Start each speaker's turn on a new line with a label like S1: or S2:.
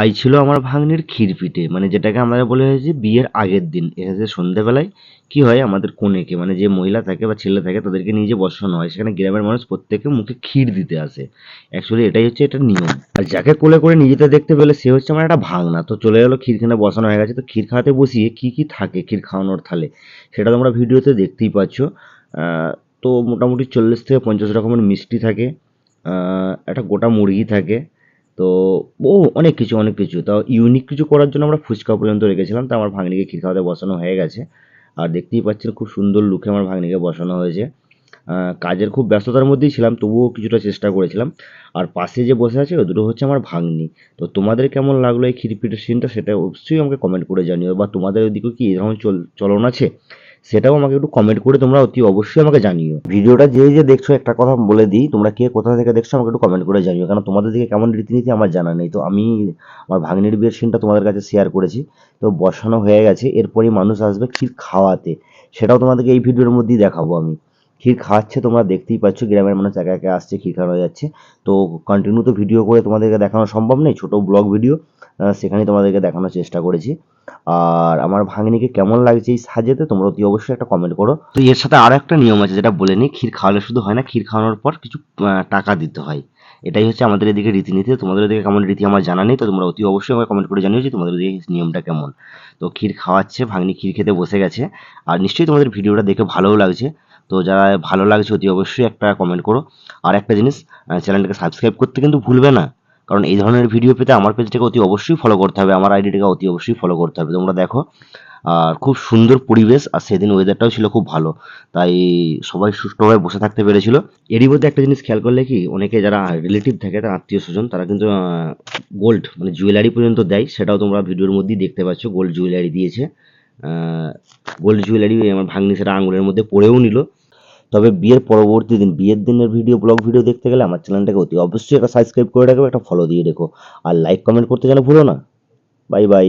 S1: আজ ছিল আমার ভাগ্নির ক্ষীরপিঠে মানে যেটাকে আমরা বলে হয়েছে বিয়ের আগের দিন। এসে সন্ধ্যেবেলায় কি হয় আমাদের কনেকে মানে যে মহিলা থাকে বা ছেলে থাকে তাদেরকে নিয়ে যে বসানো হয়, সেখানে গ্রামের মানুষ প্রত্যেকে মুখে ক্ষীর দিতে আসে। অ্যাকচুয়ালি এটাই হচ্ছে এটা নিয়ম। আর যাকে কোলে করে নিয়ে যেতে দেখতে পেলে সে হচ্ছে আমার একটা ভাগনা। তো চলে গেলো ক্ষীরখানে বসানো হয়ে গেছে, তো ক্ষীর খাওয়াতে বসিয়ে কি কি থাকে ক্ষীর খাওয়ানোর থালে, সেটা তোমরা ভিডিওতে দেখতেই পাচ্ছ। তো মোটামুটি চল্লিশ থেকে পঞ্চাশ রকমের মিষ্টি থাকে। একটা গোটা মুরগি থাকে। তো ও অনেক কিছু অনেক কিছু। তাও ইউনিক কিছু করার জন্য আমরা ফুচকা পর্যন্ত রেখেছিলাম। তো আমার ভাগ্নিকে ক্ষীর খাওয়াতে বসানো হয়ে গেছে। আর দেখতেই পাচ্ছেন খুব সুন্দর লুকে আমার ভাগ্নিকে বসানো হয়েছে। কাজের খুব ব্যস্ততার মধ্যেই ছিলাম, তবুও কিছুটা চেষ্টা করেছিলাম। আর পাশে যে বসে আছে ও দুটো হচ্ছে আমার ভাগ্নি। তো তোমাদের কেমন লাগল এই ক্ষীরপিঠের সিনটা সেটা অবশ্যই আমাকে কমেন্ট করে জানিও। বা তোমাদের ওইদিকেও কি এরকম চল, চলন আছে? সেটাও আমাকে একটু কমেন্ট করে তোমরা অতি অবশ্যই আমাকে জানিও। ভিডিওটা যে যে দেখছ, একটা কথা বলে দিই, তোমরা কে কোথা থেকে দেখছ আমাকে একটু কমেন্ট করে জানিও কারণ তোমাদের দিকে কেমন রীতিনীতি আমার জানা নেই। তো আমি আমার ভাগ্নির বিয়ের সিনটা তোমাদের কাছে শেয়ার করেছি, তো বসানো হয়ে গেছে, এরপরই মানুষ আসবে ক্ষীর খাওয়াতে। সেটাও তোমাদেরকে এই ভিডিওর মধ্যেই দেখাবো আমি। ক্ষীর খাওয়াচ্ছে তোমরা দেখতেই পাচ্ছ গ্রামের মানুষ একা একা আসছে ক্ষীর খাওয়ানো যাচ্ছে। তো কন্টিনিউ তো ভিডিও করে তোমাদেরকে দেখানো সম্ভব নেই ছোটো ব্লগ ভিডিও সেখানে তোমাদেরকে দেখানোর চেষ্টা করেছি। আর আমার ভাগ্নিকে কেমন লাগছে এই সাজেতে, তোমরা অতি অবশ্যই একটা কমেন্ট করো। তো এর সাথে আরও একটা নিয়ম আছে, যেটা বলে নিই, ক্ষীর খাওয়ালে শুধু হয় না, ক্ষীর খাওয়ানোর পর কিছু টাকা দিতে হয়। এটাই হচ্ছে আমাদের এদিকে রীতিনীতি তোমাদের এদিকে কেমন রীতি আমার জানা নেই, তো তোমরা অতি অবশ্যই আমাকে কমেন্ট করে জানিও যে তোমাদের এদিকে নিয়মটা কেমন। তো ক্ষীর খাওয়াচ্ছে, ভাগ্নি ক্ষীর খেতে বসে গেছে, আর নিশ্চয়ই তোমাদের ভিডিওটা দেখে ভালোও লাগছে। তো যারা ভালো লাগছে অতি অবশ্যই একটা কমেন্ট করো। আর একটা জিনিস চ্যানেলটাকে সাবস্ক্রাইব করতে কিন্তু ভুলবে না। কারণ এই ধরনের ভিডিও পেতে আমার পেজটাকে অতি অবশ্যই ফলো করতে হবে, আমার আইডিটাকে অতি অবশ্যই ফলো করতে হবে। তোমরা দেখো, আর খুব সুন্দর পরিবেশ, আর সেদিন ওয়েদারটাও ছিল খুব ভালো। তাই সবাই সুষ্ঠুভাবে বসে থাকতে পেরেছিল। এরই মধ্যে একটা জিনিস খেয়াল করলে কি, অনেকে যারা রিলেটিভ থাকে, তার আত্মীয় স্বজন, তারা কিন্তু গোল্ড মানে জুয়েলারি পর্যন্ত দেয়। সেটাও তোমরা ভিডিওর মধ্যেই দেখতে পাচ্ছ গোল্ড জুয়েলারি দিয়েছে। গোল্ড জুয়েলারি আমার ভাগ্নি সেটা আঙুলের মধ্যে পড়েও নিল। তবে বিয়ের পরবর্তী দিন, বিয়ের দিনের ভিডিও, ব্লগ ভিডিও দেখতে গেলে আমার চ্যানেলটাকে অতি অবশ্যই একটা সাবস্ক্রাইব করে রাখবে, একটা ফলো দিয়ে রেখো। আর লাইক কমেন্ট করতে যেন ভুলো না। Bye bye